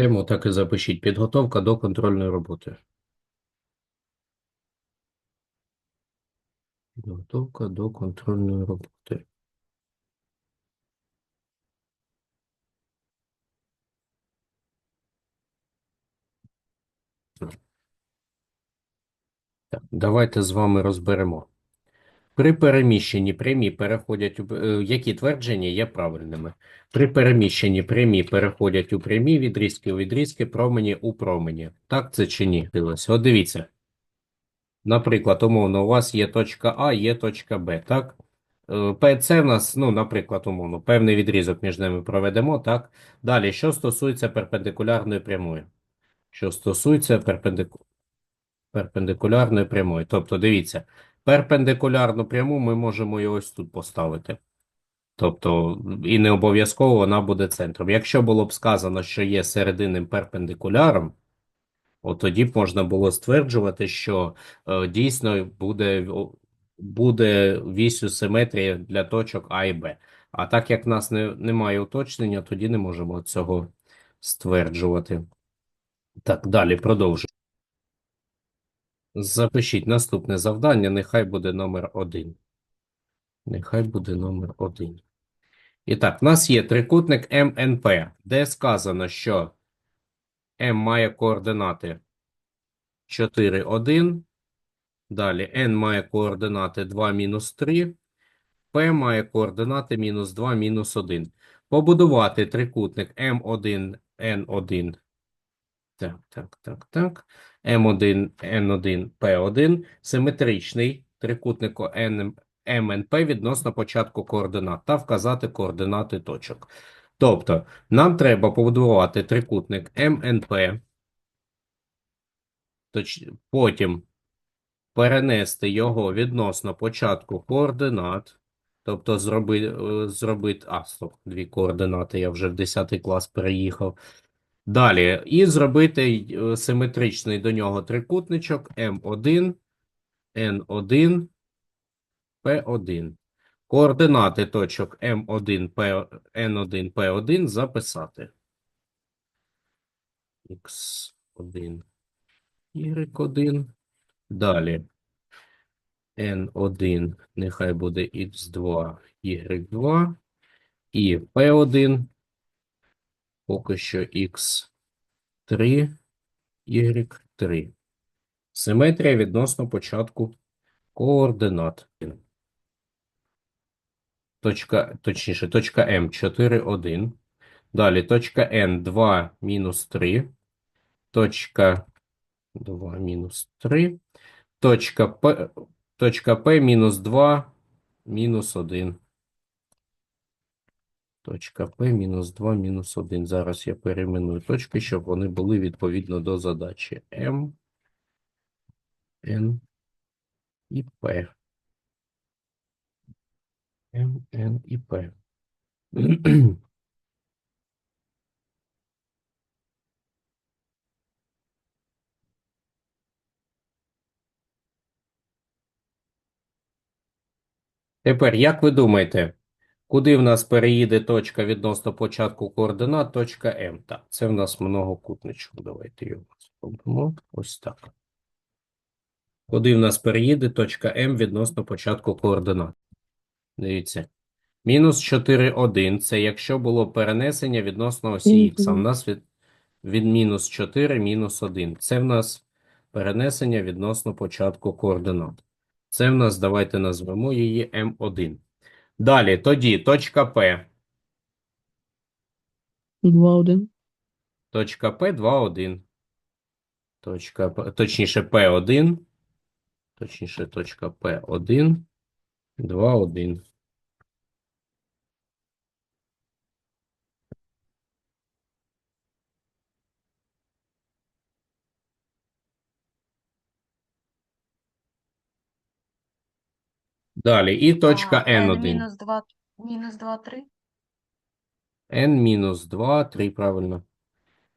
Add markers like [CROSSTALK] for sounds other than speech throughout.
Тему так і запишіть. Підготовка до контрольної роботи. Підготовка до контрольної роботи. Так, давайте з вами розберемо. При переміщенні прямі переходять у е, які твердження є правильними? При переміщенні прямі переходять у прямі, відрізки у відрізки, промені у промені. Так це чи ні? От дивіться. Наприклад, умовно, у вас є точка А, є точка Б, так? Це в нас, ну, наприклад, умовно, певний відрізок між ними проведемо, так? Далі, що стосується перпендикулярної прямої? Що стосується перпендику... перпендикулярної прямої. Тобто, дивіться, перпендикулярну пряму ми можемо і ось тут поставити. Тобто, і не обов'язково вона буде центром. Якщо було б сказано, що є серединним перпендикуляром, от тоді б можна було стверджувати, що е, дійсно буде, буде вісю симетрії для точок А і Б. А так як в нас не, немає уточнення, тоді не можемо цього стверджувати. Так, далі продовжуємо. Запишіть наступне завдання, нехай буде номер 1. Нехай буде номер 1. І так, в нас є трикутник МНП, де сказано, що М має координати 4, 1. Далі N має координати 2, мінус 3. P має координати мінус 2, мінус 1. Побудувати трикутник М1, N1. Так, так, так, так. М1, N1, P1. Симетричний трикутнику N, МНП відносно початку координат та вказати координати точок. Тобто, нам треба побудувати трикутник МНП, точ... потім перенести його відносно початку координат, тобто е, зробити, а, стоп, дві координати, я вже в 10 клас переїхав. Далі, і зробити е, симетричний до нього трикутничок М1, N1, P1. Координати точок М1, P, N1, P1 записати. X1, Y1. Далі. N1, нехай буде X2, Y2. І P1, поки що X3, Y3. Симетрія відносно початку координат. Точка, точніше, точка М 4, 1. Далі точка N 2, мінус 3. Точка 2, мінус 3. Точка П, точка П мінус 2, мінус 1. Точка П мінус 2, мінус 1. Зараз я перейменую точки, щоб вони були відповідно до задачі. М, Н і П. М, Н і П. Тепер, як ви думаєте, куди в нас переїде точка відносно початку координат? Точка М. Так, це в нас многокутничок. Давайте його спробуємо. Ось так. Куди в нас переїде точка М відносно початку координат? Дивіться. Мінус 4, 1. Це якщо було перенесення відносно осі Х. А в нас від, від мінус 4, мінус 1. Це в нас перенесення відносно початку координат. Це в нас, давайте назвемо її М1. Далі, тоді точка П. 2-1. Точка П 2, 1. Точка П, точніше П1. Точніше, точка П1, 2, 1. Далі, і точка А, N N1. мінус 2, мінус 2, 3. N мінус 2, 3, правильно.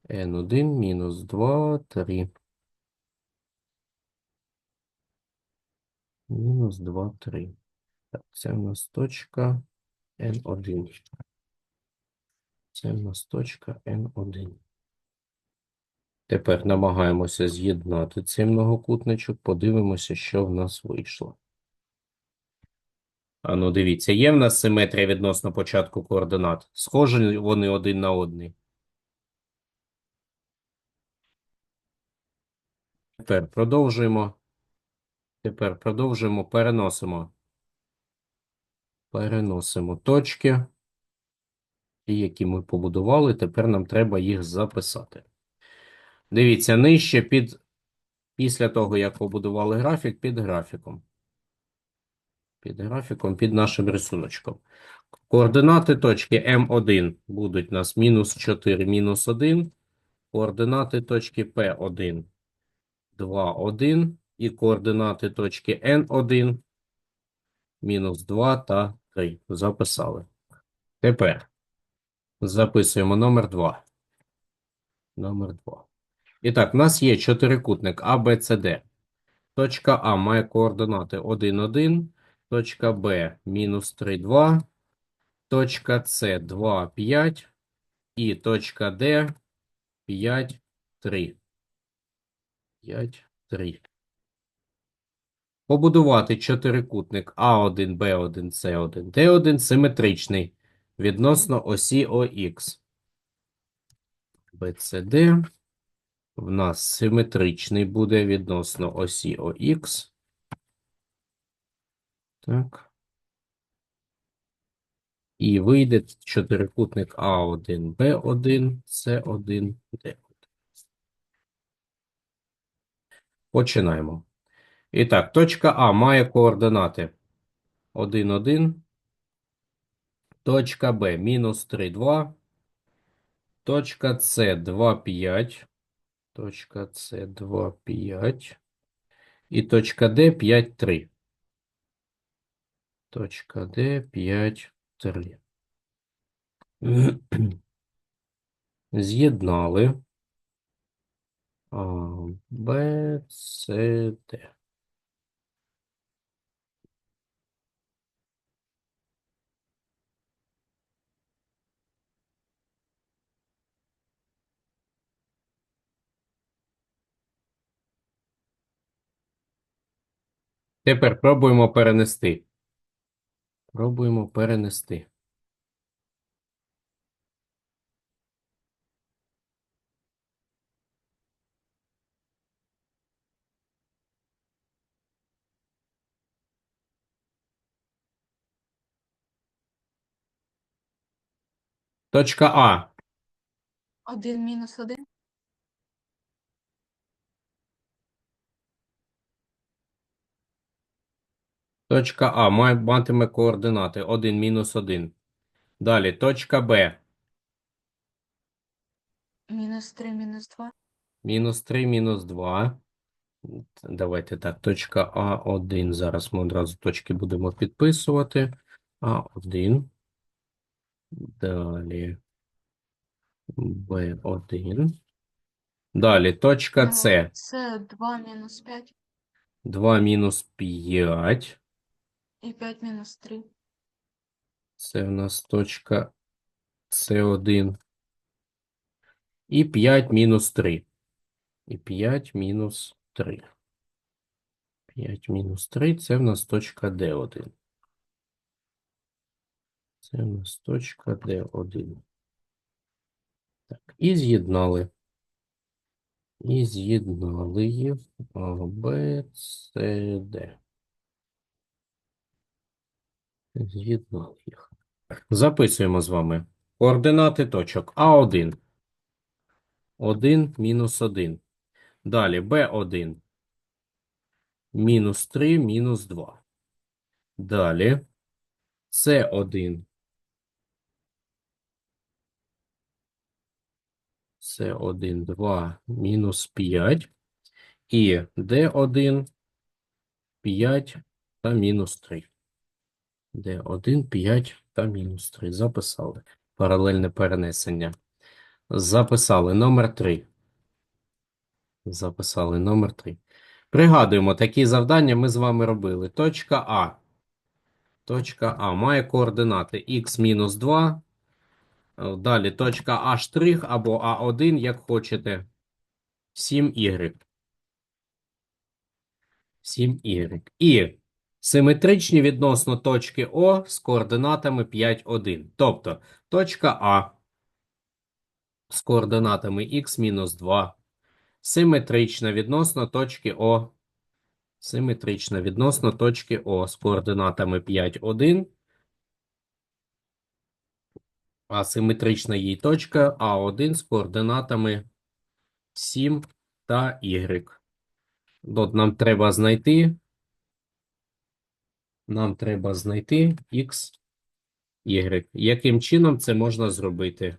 N1 мінус 2, 3. Мінус 2, 3. Так, це в нас точка N1. Це в нас точка N1. Тепер намагаємося з'єднати цей многокутничок. Подивимося, що в нас вийшло. Ну, дивіться, є в нас симетрія відносно початку координат. Схожі вони один на одний. Тепер продовжуємо. Тепер продовжуємо, переносимо. Переносимо точки, які ми побудували. Тепер нам треба їх записати. Дивіться, нижче під, після того, як побудували графік, під графіком. Під графіком, під нашим рисуночком. Координати точки М1 будуть у нас мінус 4, мінус 1. Координати точки П1, 2, 1. І координати точки N1, мінус 2 та 3. Записали. Тепер записуємо номер 2. Номер 2. І так, у нас є чотирикутник Д. Точка А має координати 1, 1. Точка Б мінус 3, 2. Точка С 2, 5. І точка Д 5, 3. 5, 3. Побудувати чотирикутник А1, Б1, С1, Д1 симетричний відносно осі ОХ. БЦД в нас симетричний буде відносно осі ОХ. Так. І вийде чотирикутник А1, Б1, С1, Д1. Починаємо. І так, точка А має координати 1, 1. Точка Б мінус 3, 2. Точка С 2, 5. Точка С 2, 5. І точка Д 5, 3. Точка Д 5, 3. [CLEARS THROAT] З'єднали. А, Б, С, Д. Тепер пробуємо перенести. Пробуємо перенести. Точка А. 1 мінус 1. Точка А матиме координати 1 мінус 1. Далі точка Б. Мінус 3, мінус 2. Мінус 3, мінус 2. Давайте так, точка А1. Зараз ми одразу точки будемо підписувати. А1. Далі Б1. Далі точка С. Це 2 мінус 5 2 мінус 5. І 5 мінус 3. Це в нас точка С1. І 5 мінус 3. І 5 мінус 3. 5 мінус 3 це в нас точка Д1. Це в нас точка Д1. Так, і з'єднали. І з'єднали їх А, Б, С, Д. З'єднали їх. Записуємо з вами. Координати точок А1. 1 мінус 1. Далі Б1. Мінус 3, мінус 2. Далі С1. С1, 2, мінус 5. І Д1, 5 та мінус 3. Д1, 5 та мінус 3. Записали. Паралельне перенесення. Записали номер 3. Записали номер 3. Пригадуємо, такі завдання ми з вами робили. Точка А. Точка А має координати х-2. Е, Далі точка А' або А1, як хочете. 7y. 7y. І симетричні відносно точки О з координатами 5, 1. Тобто точка А з координатами х-2 симетрична відносно точки О. Симетрична відносно точки О з координатами 5, 1. А симетрична їй точка А1 з координатами 7 та y. От нам треба знайти. Нам треба знайти x, y. Яким чином це можна зробити?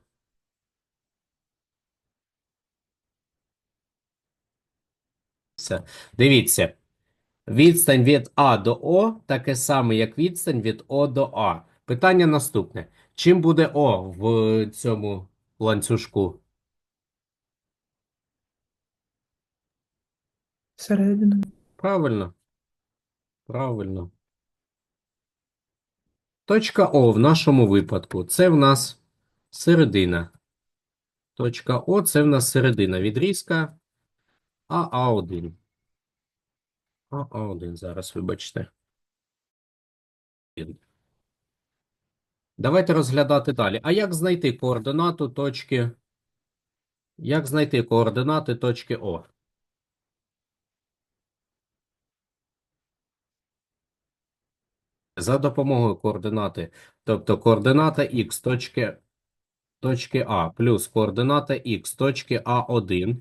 Все. Дивіться. Відстань від А до О таке саме, як відстань від О до А. Питання наступне. Чим буде О в цьому ланцюжку? Середина. Правильно. Правильно. Точка О в нашому випадку це в нас середина. Точка О це в нас середина відрізка АА1. АА1 зараз, вибачте. Давайте розглядати далі. А як знайти координату точки? Як знайти координати точки О? За допомогою координати, тобто координата х точки, точки А плюс координата х точки А1.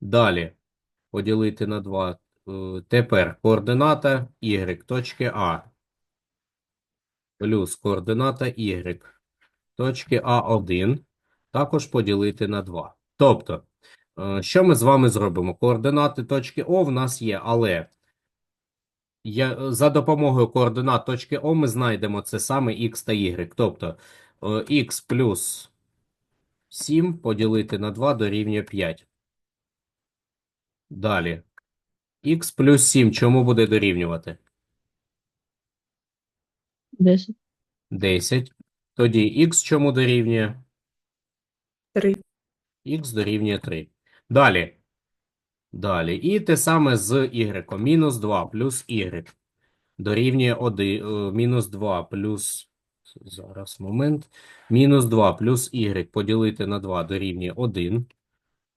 Далі поділити на 2. Тепер координата y точки А плюс координата y точки А1 також поділити на 2. Тобто, е, що ми з вами зробимо? Координати точки О в нас є, але я, за допомогою координат точки О ми знайдемо це саме x та y. Тобто е, x плюс 7 поділити на 2 дорівнює 5. Далі. x плюс 7 чому буде дорівнювати? 10. 10. Тоді x чому дорівнює? 3. Х дорівнює 3. Далі. Далі. І те саме з y. Мінус 2 плюс y дорівнює 1. Мінус 2 плюс. Зараз, момент. Мінус 2 плюс y поділити на 2 дорівнює 1.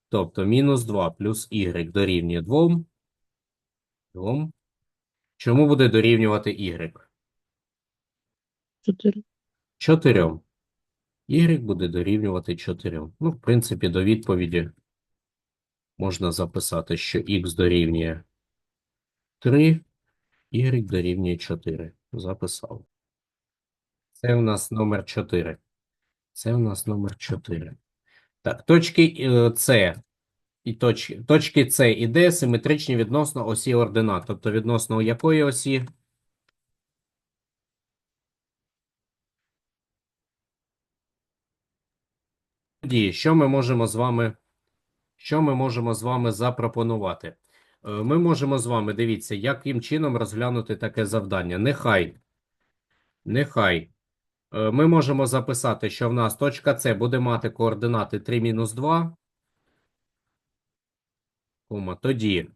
Тобто мінус 2 плюс y дорівнює 2. 2. Чому буде дорівнювати y? 4. 4. Y буде дорівнювати 4. Ну, в принципі, до відповіді можна записати, що x дорівнює 3, y дорівнює 4. Записав. Це у нас номер 4. Це у нас номер 4. Так, точки е, С і точки, точки С і Д симетричні відносно осі ординат. Тобто відносно якої осі? Тоді, що ми можемо з вами, що ми можемо з вами запропонувати? Е, Ми можемо з вами, дивіться, яким чином розглянути таке завдання. Нехай, нехай е, ми можемо записати, що в нас точка С буде мати координати 3 мінус 2. Кома, тоді,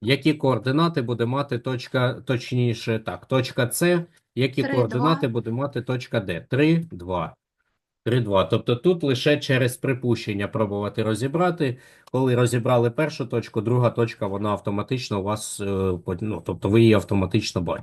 які координати буде мати точка, точніше, так, точка С, які 3, координати 2. буде мати точка Д? 3, 2. 3-2. Тобто тут лише через припущення пробувати розібрати. Коли розібрали першу точку, друга точка, вона автоматично у вас, е, ну, тобто ви її автоматично бачите.